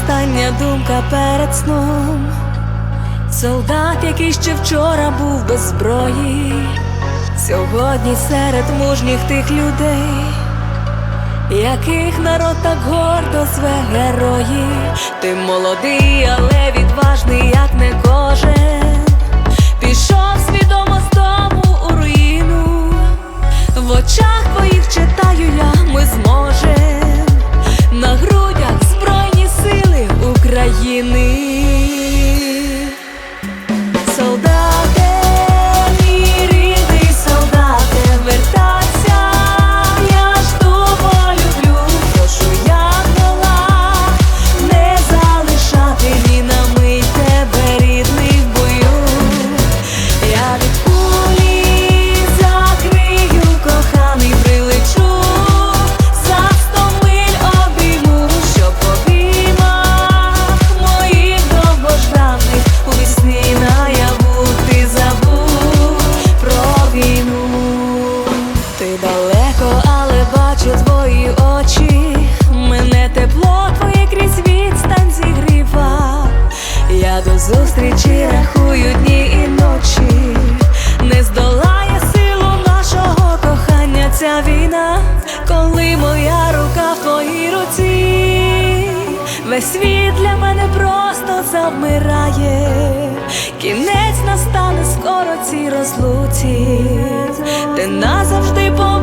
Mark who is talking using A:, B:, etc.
A: остання думка перед сном, солдат, який ще вчора був без зброї, сьогодні серед мужніх тих людей, яких народ так гордо зве герої, ти молодий, але відважний, як не кожен. Пішов серці, весь світ для мене просто завмирає, кінець настане скоро цій розлуці, ти назавжди помилуєш.